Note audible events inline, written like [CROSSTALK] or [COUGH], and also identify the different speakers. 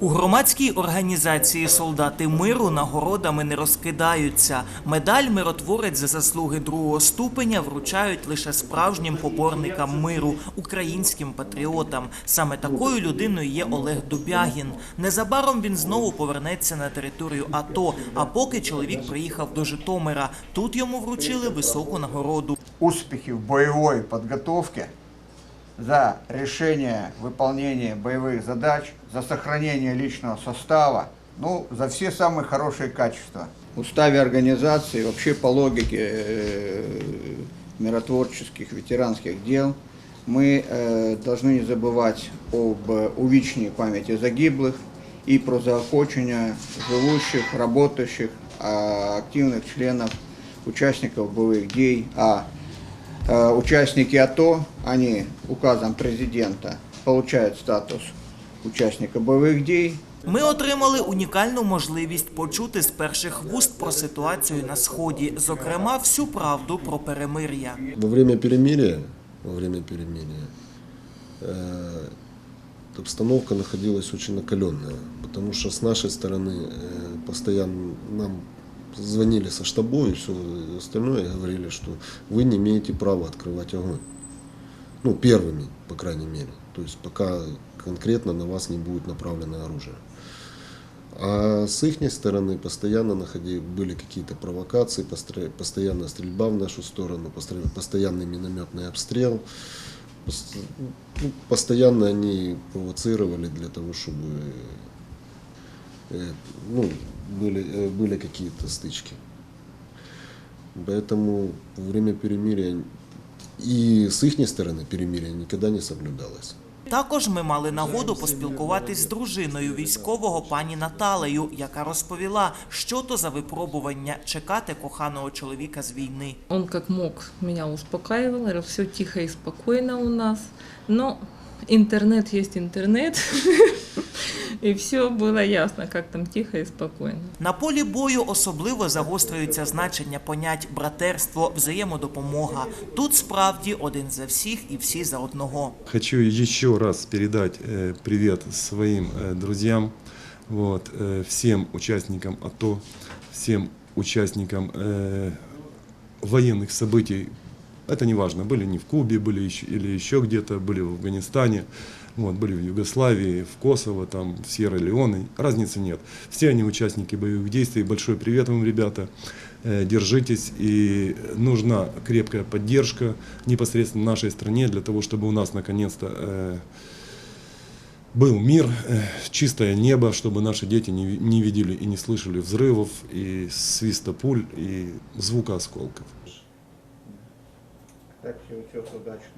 Speaker 1: У громадській організації Солдати миру нагородами не розкидаються. Медаль миротворець за заслуги другого ступеня вручають лише справжнім поборникам миру, українським патріотам. Саме такою людиною є Олег Дубягін. Незабаром він знову повернеться на територію АТО. А поки чоловік приїхав до Житомира. Тут йому вручили високу нагороду.
Speaker 2: успехи в боевой подготовке, за решение выполнения боевых задач, за сохранение личного состава, ну, за все самые хорошие качества. В уставе организации, вообще по логике э, миротворческих ветеранских дел, мы э, должны не забывать об э, увічній памяти загиблых и про заохочення живущих, работающих, а, активных членов участников боевых дій, а Э, участники АТО, они указом президента получают статус участника боевых дій.
Speaker 1: Ми отримали унікальну можливість почути з перших вуст про ситуацію на сході, зокрема, всю правду про перемир'я.
Speaker 3: Во время перемирия, во время перемирия э, обстановка находилась очень накаленная, потому что с нашей стороны э, постоянно нам звонили со штабов и все остальное говорили, что вы не имеете права открывать огонь. Ну, первыми, по крайней мере. То есть пока конкретно на вас не будет направлено оружие. А с их стороны постоянно находи, были какие-то провокации, постоянная стрельба в нашу сторону, постоянный минометный обстрел. Ну, Постоянно они провоцировали для того, чтобы э, ну, были, э, были какие-то стычки. Поэтому во время перемирия и с их стороны перемирие никогда не соблюдалось.
Speaker 1: Також ми мали нагоду поспілкуватись з дружиною військового пані Наталею, яка розповіла, що то за випробування чекати коханого чоловіка з війни.
Speaker 4: Он как мог меня успокаивал, говорил, все тихо и спокойно у нас. Но интернет есть интернет, [LAUGHS] и все было ясно, как там тихо и спокойно.
Speaker 1: На полі бою особливо загострюється значення понять братерство, взаємодопомога. Тут справді один за всіх і всі за одного.
Speaker 5: Хочу еще раз передать э, привет своим э, друзьям, вот, э, всем участникам АТО, всем участникам э, военных событий. Это не важно, были не в Кубе, были еще, или еще где-то, были в Афганистане, вот, были в Югославии, в Косово, там, в Сьерра-Леоне. Разницы нет. Все они участники боевых действий. Большой привет вам, ребята. Э, Держитесь, и нужна крепкая поддержка непосредственно нашей стране для того, чтобы у нас наконец-то э, был мир, э, чистое небо, чтобы наши дети не, не видели и не слышали взрывов, и свиста пуль, и звука осколков.
Speaker 2: Так все, все удачно.